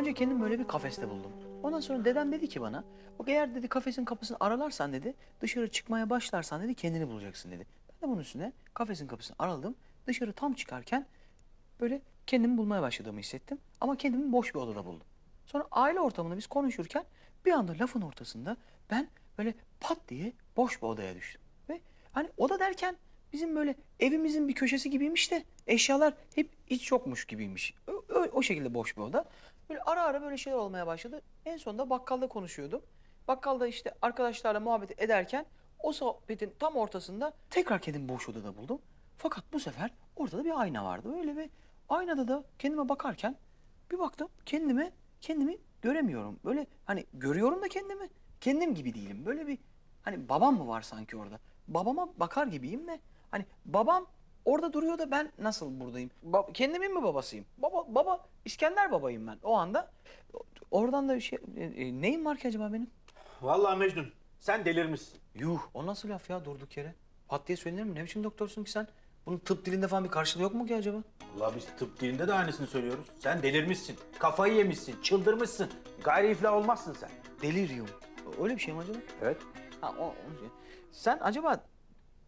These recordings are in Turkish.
Önce kendimi böyle bir kafeste buldum. Ondan sonra dedem dedi ki bana, o eğer dedi kafesin kapısını aralarsan dedi, dışarı çıkmaya başlarsan dedi kendini bulacaksın dedi. Ben de bunun üstüne kafesin kapısını araladım. Dışarı tam çıkarken böyle kendimi bulmaya başladığımı hissettim. Ama kendimi boş bir odada buldum. Sonra aile ortamında biz konuşurken bir anda lafın ortasında ben böyle pat diye boş bir odaya düştüm. Ve hani oda derken bizim böyle evimizin bir köşesi gibiymiş de eşyalar hep hiç yokmuş gibiymiş. O, o, şekilde boş bir oda. Böyle ara ara böyle şeyler olmaya başladı. En sonunda bakkalda konuşuyordum. Bakkalda işte arkadaşlarla muhabbet ederken o sohbetin tam ortasında tekrar kendimi boş odada buldum. Fakat bu sefer ortada bir ayna vardı. Öyle ve aynada da kendime bakarken bir baktım kendime kendimi göremiyorum. Böyle hani görüyorum da kendimi. Kendim gibi değilim. Böyle bir hani babam mı var sanki orada? Babama bakar gibiyim ve hani babam orada duruyor da ben nasıl buradayım? Ba- kendimin mi babasıyım? Baba baba İskender babayım ben o anda. Oradan da bir şey e, e, neyim var ki acaba benim? Vallahi Mecnun sen delirmişsin. Yuh o nasıl laf ya durduk yere? Pat diye söylenir mi? Ne biçim doktorsun ki sen? Bunun tıp dilinde falan bir karşılığı yok mu ki acaba? Vallahi biz tıp dilinde de aynısını söylüyoruz. Sen delirmişsin, kafayı yemişsin, çıldırmışsın. Gayri iflah olmazsın sen. Delirium. Öyle bir şey mi acaba? Evet. Ha, o, o- sen acaba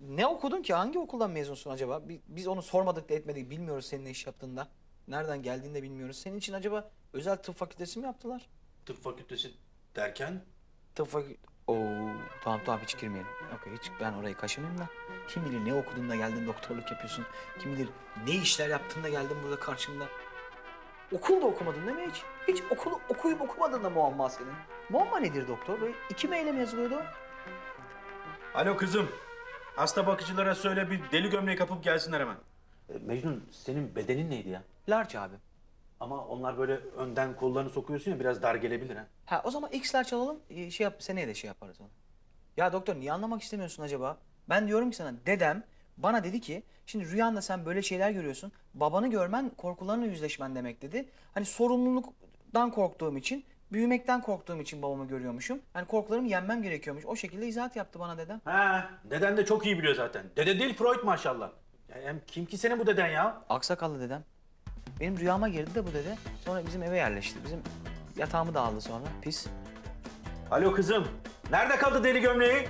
ne okudun ki? Hangi okuldan mezunsun acaba? Bi- Biz onu sormadık da etmedik. Bilmiyoruz senin ne iş yaptığında. Nereden geldiğini de bilmiyoruz. Senin için acaba özel tıp fakültesi mi yaptılar? Tıp fakültesi derken Tıp fakültesi... Oo, tamam tamam hiç girmeyelim. Okey hiç ben orayı kaşımayayım da. Kim bilir ne okudun da geldin doktorluk yapıyorsun. Kim bilir ne işler yaptın da geldin burada karşımda. Okul da okumadın değil mi hiç? Hiç okulu okuyup okumadın da muamma senin. Muamma nedir doktor? Böyle iki meyle mi yazılıyordu? o? Alo kızım. Hasta bakıcılara söyle bir deli gömleği kapıp gelsinler hemen. E, Mecnun senin bedenin neydi ya? Large abi. Ama onlar böyle önden kollarını sokuyorsun ya biraz dar gelebilir ha. Ha o zaman X'ler çalalım. e, Şey yap, seneye de şey yaparız onu. Ya doktor niye anlamak istemiyorsun acaba? Ben diyorum ki sana dedem bana dedi ki şimdi rüyanda sen böyle şeyler görüyorsun. Babanı görmen korkularına yüzleşmen demek dedi. Hani sorumluluktan korktuğum için, büyümekten korktuğum için babamı görüyormuşum. Hani korkularımı yenmem gerekiyormuş. O şekilde izahat yaptı bana dedem. Ha, deden de çok iyi biliyor zaten. Dede değil Freud maşallah. Hem kim ki senin bu deden ya? Aksakallı dedem. Benim rüyama girdi de bu dede. Sonra bizim eve yerleşti. Bizim yatağımı da aldı sonra. Pis. Alo kızım. Nerede kaldı deli gömleği?